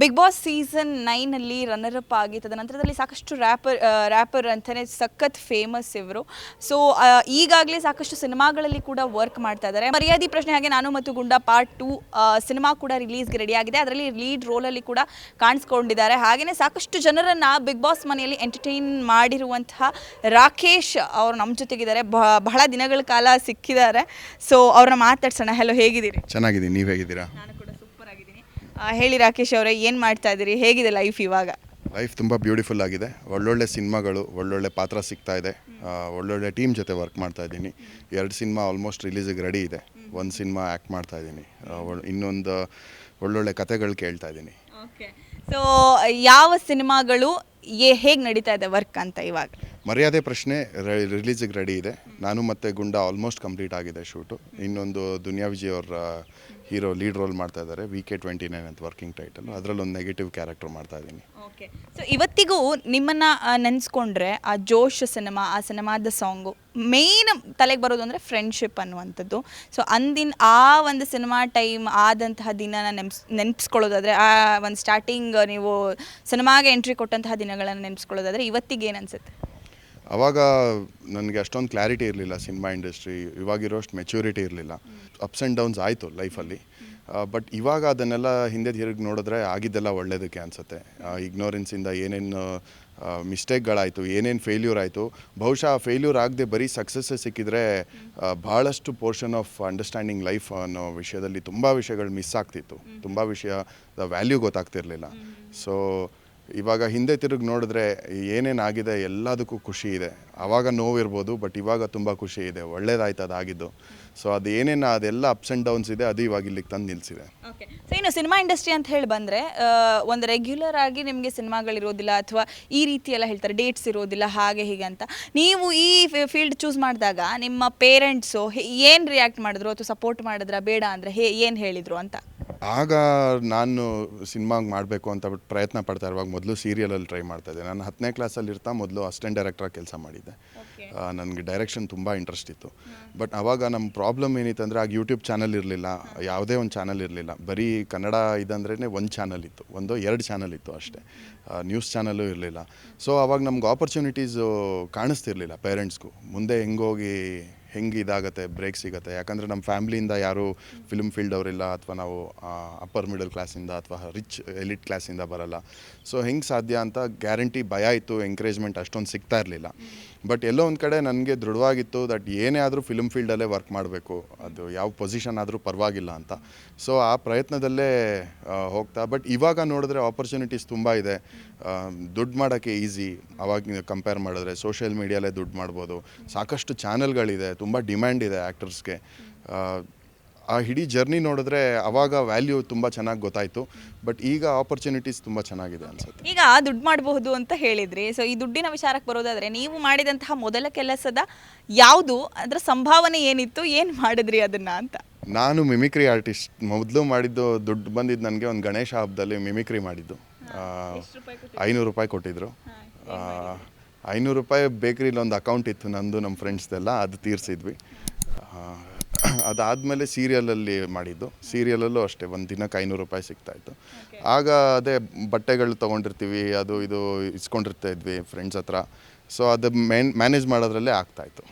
Big boss season ನೈನಲ್ಲಿ runner up ಆಗಿ ತದನಂತರದಲ್ಲಿ ಸಾಕಷ್ಟು ರ್ಯಾಪರ್ ರ್ಯಾಪರ್ ಅಂತಲೇ ಸಖತ್ ಫೇಮಸ್ ಇವರು. ಸೊ ಈಗಾಗಲೇ ಸಾಕಷ್ಟು ಸಿನಿಮಾಗಳಲ್ಲಿ ಕೂಡ ವರ್ಕ್ ಮಾಡ್ತಾ ಇದ್ದಾರೆ ಮರ್ಯಾದಿ ಪ್ರಶ್ನೆ ಹಾಗೆ ನಾನು ಮತ್ತು ಗುಂಡ ಪಾರ್ಟ್ ಟು ಸಿನಿಮಾ ಕೂಡ ರಿಲೀಸ್ಗೆ ರೆಡಿ ಆಗಿದೆ. ಅದರಲ್ಲಿ ಲೀಡ್ ರೋಲಲ್ಲಿ ಕೂಡ ಕಾಣಿಸ್ಕೊಂಡಿದ್ದಾರೆ. ಹಾಗೆಯೇ ಸಾಕಷ್ಟು ಜನರನ್ನು ಬಿಗ್ ಬಾಸ್ ಮನೆಯಲ್ಲಿ ಎಂಟರ್ಟೈನ್ ಮಾಡಿರುವಂತಹ ರಾಕೇಶ್ ಅವರು ನಮ್ಮ ಜೊತೆಗಿದ್ದಾರೆ. ಬಹಳ ದಿನಗಳ ಕಾಲ ಸಿಕ್ಕಿದ್ದಾರೆ. ಸೊ ಅವ್ರನ್ನ ಮಾತಾಡ್ಸೋಣ. ಹಲೋ ಹೇಗಿದ್ದೀರಿ? ಚೆನ್ನಾಗಿದ್ದೀನಿ. ನೀವು ಹೇಗಿದ್ದೀರಾ? ಹೇಳಿ ರಾಕೇಶ್ ಅವರೇ ಏನು ಮಾಡ್ತಾ ಇದ್ದೀರಿ? ಹೇಗಿದೆ ಲೈಫ್ ಇವಾಗ? ಲೈಫ್ ತುಂಬ ಬ್ಯೂಟಿಫುಲ್ ಆಗಿದೆ. ಒಳ್ಳೊಳ್ಳೆ ಸಿನಿಮಾಗಳು ಒಳ್ಳೊಳ್ಳೆ ಪಾತ್ರ ಸಿಗ್ತಾ ಇದೆ. ಆ, ಒಳ್ಳೊಳ್ಳೆ ಟೀಮ್ ಜೊತೆ ವರ್ಕ್ ಮಾಡ್ತಾ ಇದ್ದೀನಿ. ಎರಡು ಸಿನಿಮಾ ಆಲ್ಮೋಸ್ಟ್ ರಿಲೀಸಿಗೆ ರೆಡಿ ಇದೆ. ಒಂದು ಸಿನಿಮಾ ಆ್ಯಕ್ಟ್ ಮಾಡ್ತಾ ಇದ್ದೀನಿ. ಆ, ಒಳ್- ಇನ್ನೊಂದು ಒಳ್ಳೊಳ್ಳೆ ಕತೆಗಳು ಕೇಳ್ತಾ ಇದ್ದೀನಿ. ಓಕೆ ಸೊ ಯಾವ ಸಿನಿಮಾಗಳು ಏ ಹೇಗೆ ನಡೀತಾ ಇದೆ ವರ್ಕ್ ಅಂತ ಇವಾಗ? ಮರ್ಯಾದೆ ಪ್ರಶ್ನೆ ರಿಲೀಸಿಗೆ ರೆಡಿ ಇದೆ. ನಾನು ಮತ್ತು ಗುಂಡ ಆಲ್ಮೋಸ್ಟ್ ಕಂಪ್ಲೀಟ್ ಆಗಿದೆ ಶೂಟು. ಇನ್ನೊಂದು ದುನಿಯಾ ವಿಜಯ್ ಅವರ ಹೀರೋ ಲೀಡ್ ರೋಲ್ ಮಾಡ್ತಾ ಇದ್ದಾರೆ ವಿ ಕೆ ಟ್ವೆಂಟಿ ನೈನ್ ಅಂತ ವರ್ಕಿಂಗ್ ಟೈಟಲ್ ಅದರಲ್ಲಿ ಒಂದು ನೆಗೆಟಿವ್ ಕ್ಯಾರೆಕ್ಟರ್ ಮಾಡ್ತಾ ಇದ್ದೀನಿ. ಓಕೆ ಸೊ ಇವತ್ತಿಗೂ ನಿಮ್ಮನ್ನ ನೆನೆಸ್ಕೊಂಡ್ರೆ ಆ ಜೋಶ್ ಸಿನಿಮಾ, ಆ ಸಿನಿಮಾದ ಸಾಂಗು ಮೇನ್ ತಲೆಗೆ ಬರೋದು ಅಂದರೆ ಫ್ರೆಂಡ್ಶಿಪ್ ಅನ್ನುವಂಥದ್ದು. ಸೊ ಅಂದಿನ ಆ ಒಂದು ಸಿನಿಮಾ ಟೈಮ್ ಆದಂತಹ ದಿನ ನೆನ್ಸ್ ನೆನ್ಪಿಸ್ಕೊಳ್ಳೋದಾದರೆ ಆ ಒಂದು ಸ್ಟಾರ್ಟಿಂಗ್ ನೀವು ಸಿನಿಮಾಗೆ ಎಂಟ್ರಿ ಕೊಟ್ಟಂತಹ ದಿನಗಳನ್ನು ನೆನ್ಸ್ಕೊಳ್ಳೋದಾದರೆ ಇವತ್ತಿಗೆ ಏನು ಅನ್ಸುತ್ತೆ? ಅವಾಗ ನನಗೆ ಅಷ್ಟೊಂದು ಕ್ಲಾರಿಟಿ ಇರಲಿಲ್ಲ ಸಿನಿಮಾ ಇಂಡಸ್ಟ್ರಿ ಇವಾಗಿರೋಷ್ಟು ಮೆಚ್ಯೂರಿಟಿ ಇರಲಿಲ್ಲ. ಅಪ್ಸ್ ಆ್ಯಂಡ್ ಡೌನ್ಸ್ ಆಯಿತು ಲೈಫಲ್ಲಿ ಬಟ್ ಇವಾಗ ಅದನ್ನೆಲ್ಲ ಹಿಂದೆ ತಿರುಗಿ ನೋಡಿದ್ರೆ ಆಗಿದ್ದೆಲ್ಲ ಒಳ್ಳೇದಕ್ಕೆ ಅನಿಸುತ್ತೆ. ಇಗ್ನೋರೆನ್ಸಿಂದ ಏನೇನು ಮಿಸ್ಟೇಕ್ಗಳಾಯಿತು ಏನೇನು ಫೇಲ್ಯೂರ್ ಆಯಿತು ಬಹುಶಃ ಫೇಲ್ಯೂರ್ ಆಗದೆ ಬರೀ ಸಕ್ಸಸ್ಸೇ ಸಿಕ್ಕಿದ್ರೆ ಭಾಳಷ್ಟು ಪೋರ್ಷನ್ ಆಫ್ ಅಂಡರ್ಸ್ಟ್ಯಾಂಡಿಂಗ್ ಲೈಫ್ ಅನ್ನೋ ವಿಷಯದಲ್ಲಿ ತುಂಬ ವಿಷಯಗಳು ಮಿಸ್ ಆಗ್ತಿತ್ತು. ತುಂಬ ವಿಷಯದ ವ್ಯಾಲ್ಯೂ ಗೊತ್ತಾಗ್ತಿರಲಿಲ್ಲ. ಸೊ ಇವಾಗ ಹಿಂದೆ ತಿರುಗಿ ನೋಡಿದ್ರೆ ಏನೇನಾಗಿದೆ ಎಲ್ಲದಕ್ಕೂ ಖುಷಿ ಇದೆ. ಆವಾಗ ನೋವಿರ್ಬೋದು ಬಟ್ ಇವಾಗ ತುಂಬ ಖುಷಿ ಇದೆ. ಒಳ್ಳೇದಾಯ್ತು ಅದಾಗಿದ್ದು ಸೊ ಅದು ಏನೇನು, ಅದೆಲ್ಲ ಅಪ್ಸ್ ಆ್ಯಂಡ್ ಡೌನ್ಸ್ ಇದೆ, ಅದು ಇವಾಗ ಇಲ್ಲಿಗೆ ತಂದು ನಿಲ್ಲಿಸಿದೆ ಓಕೆ ಸೊ ಇನ್ನು ಸಿನಿಮಾ ಇಂಡಸ್ಟ್ರಿ ಅಂತ ಹೇಳಿ ಬಂದರೆ ಒಂದು ರೆಗ್ಯುಲರ್ ಆಗಿ ನಿಮಗೆ ಸಿನಿಮಾಗಳಿರೋದಿಲ್ಲ ಅಥವಾ ಈ ರೀತಿ ಎಲ್ಲ ಹೇಳ್ತಾರೆ ಡೇಟ್ಸ್ ಇರೋದಿಲ್ಲ, ಹಾಗೆ ಹೀಗೆ ಅಂತ. ನೀವು ಈ ಫೀಲ್ಡ್ ಚೂಸ್ ಮಾಡಿದಾಗ ನಿಮ್ಮ ಪೇರೆಂಟ್ಸು ಏನು ರಿಯಾಕ್ಟ್ ಮಾಡಿದ್ರು, ಅಥವಾ ಸಪೋರ್ಟ್ ಮಾಡಿದ್ರ, ಬೇಡ ಅಂದರೆ ಹೇ, ಏನು ಹೇಳಿದರು ಅಂತ? ಆಗ ನಾನು ಸಿನಿಮಾಗೆ ಮಾಡಬೇಕು ಅಂತ ಬಿಟ್ಟು ಪ್ರಯತ್ನ ಪಡ್ತಾ ಇರುವಾಗ ಮೊದಲು ಸೀರಿಯಲಲ್ಲಿ ಟ್ರೈ ಮಾಡ್ತಾ ಇದ್ದೆ. ನಾನು ಹತ್ತನೇ ಕ್ಲಾಸಲ್ಲಿ ಇರ್ತಾ ಮೊದಲು ಅಸಿಸ್ಟೆಂಟ್ ಡೈರೆಕ್ಟ್ರಾಗಿ ಕೆಲಸ ಮಾಡಿದ್ದೆ. ನನಗೆ ಡೈರೆಕ್ಷನ್ ತುಂಬ ಇಂಟ್ರೆಸ್ಟ್ ಇತ್ತು. ಬಟ್ ಆವಾಗ ನಮ್ಮ ಪ್ರಾಬ್ಲಮ್ ಏನಿತ್ತು ಅಂದರೆ ಆಗ ಯೂಟ್ಯೂಬ್ ಚಾನಲ್ ಇರಲಿಲ್ಲ. ಯಾವುದೇ ಒಂದು ಚಾನಲ್ ಇರಲಿಲ್ಲ. ಬರೀ ಕನ್ನಡ ಇದಂದ್ರೇ ಒಂದು ಚಾನಲ್ ಇತ್ತು. ಒಂದು ಎರಡು ಚಾನಲ್ ಇತ್ತು ಅಷ್ಟೇ. ನ್ಯೂಸ್ ಚಾನಲ್ಲು ಇರಲಿಲ್ಲ. ಸೊ ಅವಾಗ ನಮ್ಗೆ ಆಪರ್ಚುನಿಟೀಸು ಕಾಣಿಸ್ತಿರ್ಲಿಲ್ಲ ಪೇರೆಂಟ್ಸ್ಗೂ ಮುಂದೆ ಹೆಂಗೋಗಿ ಹೆಂಗೆ ಇದಾಗುತ್ತೆ ಬ್ರೇಕ್ ಸಿಗುತ್ತೆ. ಯಾಕಂದರೆ ನಮ್ಮ ಫ್ಯಾಮಿಲಿಯಿಂದ ಯಾರು ಫಿಲ್ಮ್ ಫೀಲ್ಡ್ ಅವರಿಲ್ಲ ಅಥವಾ ನಾವು ಅಪ್ಪರ್ ಮಿಡಲ್ ಕ್ಲಾಸಿಂದ ಅಥವಾ ರಿಚ್ ಎಲಿಟ್ ಕ್ಲಾಸಿಂದ ಬರಲ್ಲ. ಸೊ ಹೆಂಗೆ ಸಾಧ್ಯ ಅಂತ ಗ್ಯಾರಂಟಿ ಭಯ ಇತ್ತು ಎಂಕರೇಜ್ಮೆಂಟ್ ಅಷ್ಟೊಂದು ಸಿಗ್ತಾ ಇರಲಿಲ್ಲ. ಬಟ್ ಎಲ್ಲೋ ಒಂದು ಕಡೆ ನನಗೆ ದೃಢವಾಗಿತ್ತು ದಟ್ ಏನೇ ಆದರೂ ಫಿಲ್ಮ್ ಫೀಲ್ಡಲ್ಲೇ ವರ್ಕ್ ಮಾಡಬೇಕು. ಅದು ಯಾವ ಪೊಸಿಷನ್ ಆದರೂ ಪರವಾಗಿಲ್ಲ ಅಂತ. ಸೊ ಆ ಪ್ರಯತ್ನದಲ್ಲೇ ಹೋಗ್ತಾ. ಬಟ್ ಇವಾಗ ನೋಡಿದ್ರೆ ಆಪರ್ಚುನಿಟೀಸ್ ತುಂಬ ಇದೆ. ದುಡ್ಡು ಮಾಡೋಕ್ಕೆ ಈಸಿ ಅವಾಗ ಕಂಪೇರ್ ಮಾಡಿದ್ರೆ ಸೋಷಿಯಲ್ ಮೀಡಿಯಲ್ಲೇ ದುಡ್ಡು ಮಾಡ್ಬೋದು. ಸಾಕಷ್ಟು ಚಾನಲ್ಗಳಿದೆ ತುಂಬ ಡಿಮ್ಯಾಂಡ್ ಇದೆ ಆ್ಯಕ್ಟರ್ಸ್ಗೆ ಆ ಇಡೀ ಜರ್ನಿ ನೋಡಿದ್ರೆ ಅವಾಗ ವ್ಯಾಲ್ಯೂ ತುಂಬ ಚೆನ್ನಾಗಿ ಗೊತ್ತಾಯಿತು. ಬಟ್ ಈಗ ಆಪರ್ಚುನಿಟೀಸ್ ತುಂಬ ಚೆನ್ನಾಗಿದೆ ಅನ್ಸುತ್ತೆ. ಈಗ ದುಡ್ಡು ಮಾಡಬಹುದು ಅಂತ ಹೇಳಿದ್ರಿ. ಸೊ ಈ ದುಡ್ಡಿನ ವಿಚಾರಕ್ಕೆ ಬರೋದಾದ್ರೆ ನೀವು ಮಾಡಿದಂತಹ ಮೊದಲ ಕೆಲಸದ ಯಾವುದು ಅದರ ಸಂಭಾವನೆ ಏನಿತ್ತು ಏನು ಮಾಡಿದ್ರಿ ಅದನ್ನ ಅಂತ? ನಾನು ಮಿಮಿಕ್ರಿ ಆರ್ಟಿಸ್ಟ್ ಮೊದಲು ಮಾಡಿದ್ದು ದುಡ್ಡು ಬಂದಿದ್ದು ನನಗೆ ಒಂದು ಗಣೇಶ ಹಬ್ಬದಲ್ಲಿ ಮಿಮಿಕ್ರಿ ಮಾಡಿದ್ದು. ಐನೂರು ರೂಪಾಯಿ ಕೊಟ್ಟಿದ್ರು. ಐನೂರು ರೂಪಾಯಿ ಬೇಕ್ರಿಲಿ ಒಂದು ಅಕೌಂಟ್ ಇತ್ತು ನಂದು ನಮ್ಮ ಫ್ರೆಂಡ್ಸ್ದೆಲ್ಲ ಅದು ತೀರಿಸಿದ್ವಿ. ಅದಾದಮೇಲೆ ಸೀರಿಯಲಲ್ಲಿ ಮಾಡಿದ್ದು. ಸೀರಿಯಲಲ್ಲೂ ಅಷ್ಟೇ ಒಂದು ದಿನಕ್ಕೆ ಐನೂರು ರೂಪಾಯಿ ಸಿಗ್ತಾಯಿತ್ತು ಆಗ ಅದೇ ಬಟ್ಟೆಗಳು ತೊಗೊಂಡಿರ್ತೀವಿ ಅದು ಇದು ಇಸ್ಕೊಂಡಿರ್ತಾ ಇದ್ವಿ ಫ್ರೆಂಡ್ಸ್ ಹತ್ರ. ಸೊ ಅದು ಮೇನ್ ಮ್ಯಾನೇಜ್ ಮಾಡೋದ್ರಲ್ಲೇ ಆಗ್ತಾಯಿತ್ತು